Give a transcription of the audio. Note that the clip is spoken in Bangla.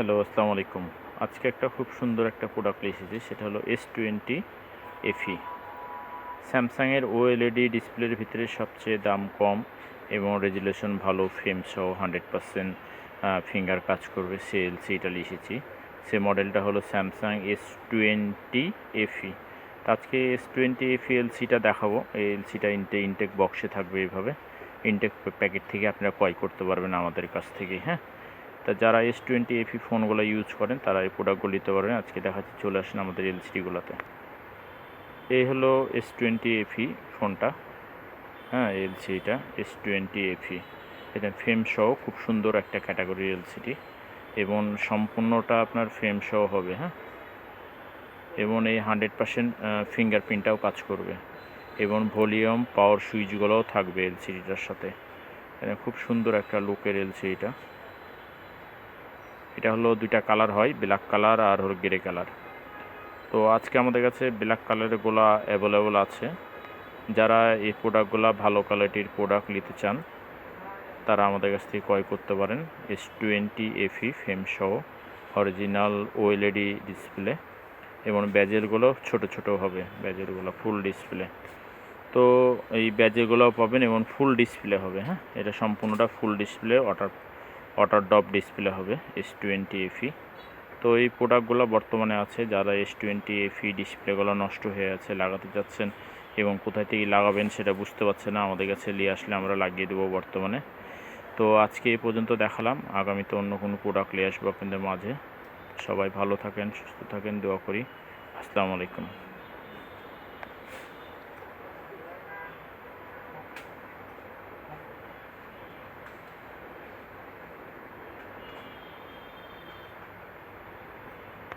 হ্যালো, আসসালামু আলাইকুম। আজকে একটা খুব সুন্দর একটা প্রোডাক্ট এসেছে, সেটা হলো এস টোয়েন্টি এফি স্যামসাংয়ের ওএলইডি ডিসপ্লের ভিতরে সবচেয়ে দাম কম এবং রেজুলেশন ভালো ফ্রেম সহ হান্ড্রেড পারসেন্ট ফিঙ্গার কাজ করবে সে এলসি এটা এসেছি। সে মডেলটা হলো স্যামসাং এস টোয়েন্টি এফি আজকে এস টোয়েন্টি এফি এলসিটা দেখাবো। এই এলসিটা ইনটে ইনটেক বক্সে থাকবে এইভাবে। ইনটেক প্যাকেট থেকে আপনারা ক্রয় করতে পারবেন আমাদের কাছ থেকে হ্যাঁ? তা যারা এস টোয়েন্টি এফি ফোনগুলো ইউজ করেন, তারা এই প্রোডাক্টগুলো নিতে পারবেন। আজকে দেখাচ্ছি, চলে আসেন আমাদের এলসিডিগুলোতে এই হলো এস টোয়েন্টি এফি ফোনটা হ্যাঁ এলসিটা এস টোয়েন্টি এফি এটা ফ্রেম সহ খুব সুন্দর একটা ক্যাটাগরি এলসিডি এবং সম্পূর্ণটা আপনার ফ্রেম সহ হবে হ্যাঁ? এবং এই হান্ড্রেড পার্সেন্ট ফিঙ্গারপ্রিন্টটাও কাজ করবে। এবং ভলিউম পাওয়ার সুইচগুলোও থাকবে এলসিডিটার সাথে। খুব সুন্দর একটা লুকের এলসিডিটা এটা হলো দুইটা কালার হয়, ব্ল্যাক কালার আর হলো গ্রে কালার। তো আজকে আমাদের কাছে ব্ল্যাক কালারের গোলা অ্যাভেলেবল আছে। যারা এই প্রোডাক্টগুলো ভালো কোয়ালিটির প্রোডাক্ট নিতে চান, তারা আমাদের কাছ থেকে ক্রয় করতে পারেন। এস টোয়েন্টি এফি ফেম সহ অরিজিনাল ওএলইডি ডিসপ্লে এবং ব্যাজেলগুলো ছোট ছোট হবে ব্যাজেলগুলো ফুল ডিসপ্লে তো এই ব্যাজেলগুলোও পাবেন এবং ফুল ডিসপ্লে হবে হ্যাঁ? এটা সম্পূর্ণটা full display water water drop display হবে এস টোয়েন্টি এফি তো এই প্রোডাক্টগুলো বর্তমানে আছে, যারা এস টোয়েন্টি এফি ডিসপ্লেগুলো নষ্ট হয়ে আছে, লাগাতে যাচ্ছেন এবং কোথায় থেকে লাগাবেন সেটা বুঝতে পারছেন না, আমাদের কাছে নিয়ে আসলে আমরা লাগিয়ে দেবো বর্তমানে। তো আজকে এই পর্যন্ত দেখালাম আগামীতে অন্য কোনো প্রোডাক্ট নিয়ে আসব আপনাদের মাঝে। সবাই ভালো থাকেন, সুস্থ থাকেন, দোয়া করি। আসসালামু আলাইকুম।